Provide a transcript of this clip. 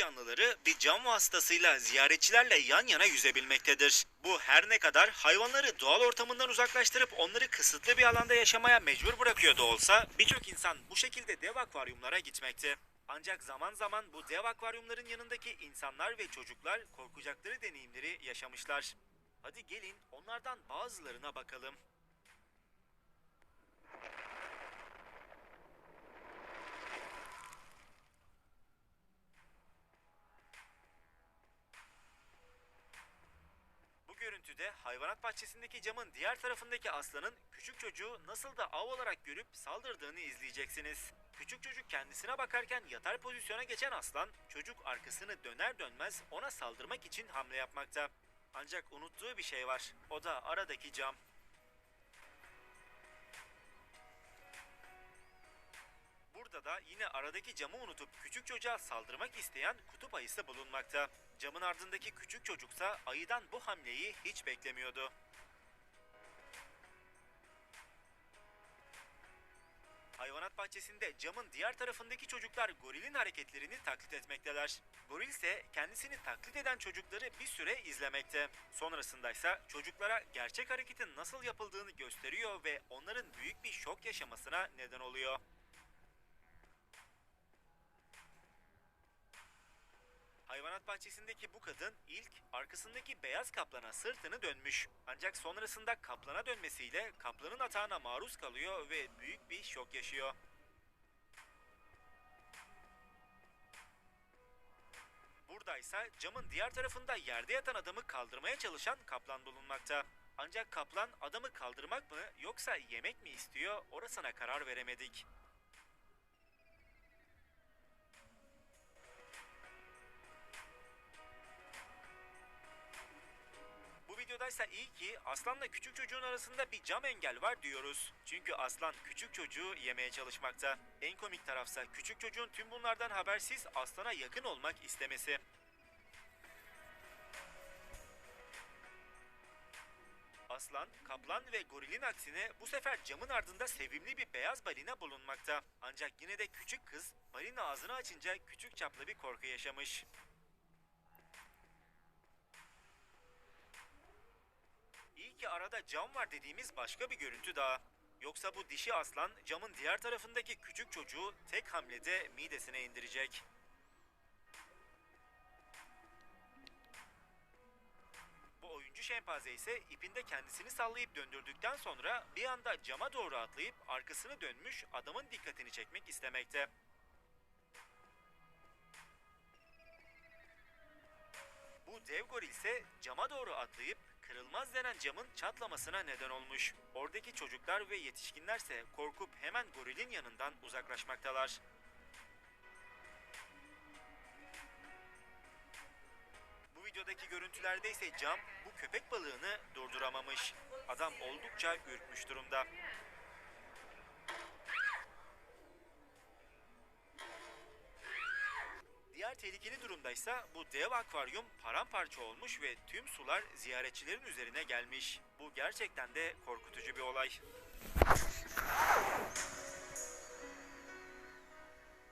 canlıları bir cam vasıtasıyla ziyaretçilerle yan yana yüzebilmektedir. Bu her ne kadar hayvanları doğal ortamından uzaklaştırıp onları kısıtlı bir alanda yaşamaya mecbur bırakıyor da olsa birçok insan bu şekilde dev akvaryumlara gitmekte. Ancak zaman zaman bu dev akvaryumların yanındaki insanlar ve çocuklar korkacakları deneyimleri yaşamışlar. Hadi gelin onlardan bazılarına bakalım. Görüntüde hayvanat bahçesindeki camın diğer tarafındaki aslanın küçük çocuğu nasıl da av olarak görüp saldırdığını izleyeceksiniz. Küçük çocuk kendisine bakarken yatar pozisyona geçen aslan, çocuk arkasını döner dönmez ona saldırmak için hamle yapmakta. Ancak unuttuğu bir şey var. O da aradaki cam. Burada da yine aradaki camı unutup küçük çocuğa saldırmak isteyen kutup ayısı bulunmakta. Camın ardındaki küçük çocuksa ayıdan bu hamleyi hiç beklemiyordu. Hayvanat bahçesinde camın diğer tarafındaki çocuklar gorilin hareketlerini taklit etmekteler. Goril ise kendisini taklit eden çocukları bir süre izlemekte. Sonrasında ise çocuklara gerçek hareketin nasıl yapıldığını gösteriyor ve onların büyük bir şok yaşamasına neden oluyor. Hayvanat bahçesindeki bu kadın ilk arkasındaki beyaz kaplana sırtını dönmüş. Ancak sonrasında kaplana dönmesiyle kaplanın atağına maruz kalıyor ve büyük bir şok yaşıyor. Buradaysa camın diğer tarafında yerde yatan adamı kaldırmaya çalışan kaplan bulunmakta. Ancak kaplan adamı kaldırmak mı yoksa yemek mi istiyor orasına karar veremedik. Videodaysa iyi ki aslanla küçük çocuğun arasında bir cam engel var diyoruz. Çünkü aslan küçük çocuğu yemeye çalışmakta. En komik tarafsa küçük çocuğun tüm bunlardan habersiz aslana yakın olmak istemesi. Aslan, kaplan ve gorilin aksine bu sefer camın ardında sevimli bir beyaz balina bulunmakta. Ancak yine de küçük kız balina ağzını açınca küçük çaplı bir korku yaşamış. Ki arada cam var dediğimiz başka bir görüntü daha. Yoksa bu dişi aslan camın diğer tarafındaki küçük çocuğu tek hamlede midesine indirecek. Bu oyuncu şempanze ise ipinde kendisini sallayıp döndürdükten sonra bir anda cama doğru atlayıp arkasını dönmüş adamın dikkatini çekmek istemekte. Bu dev goril ise cama doğru atlayıp kırılmaz denen camın çatlamasına neden olmuş. Oradaki çocuklar ve yetişkinlerse korkup hemen gorilin yanından uzaklaşmaktalar. Bu videodaki görüntülerde ise cam bu köpek balığını durduramamış. Adam oldukça ürkmüş durumda. Tehlikeli durumdaysa bu dev akvaryum paramparça olmuş ve tüm sular ziyaretçilerin üzerine gelmiş. Bu gerçekten de korkutucu bir olay.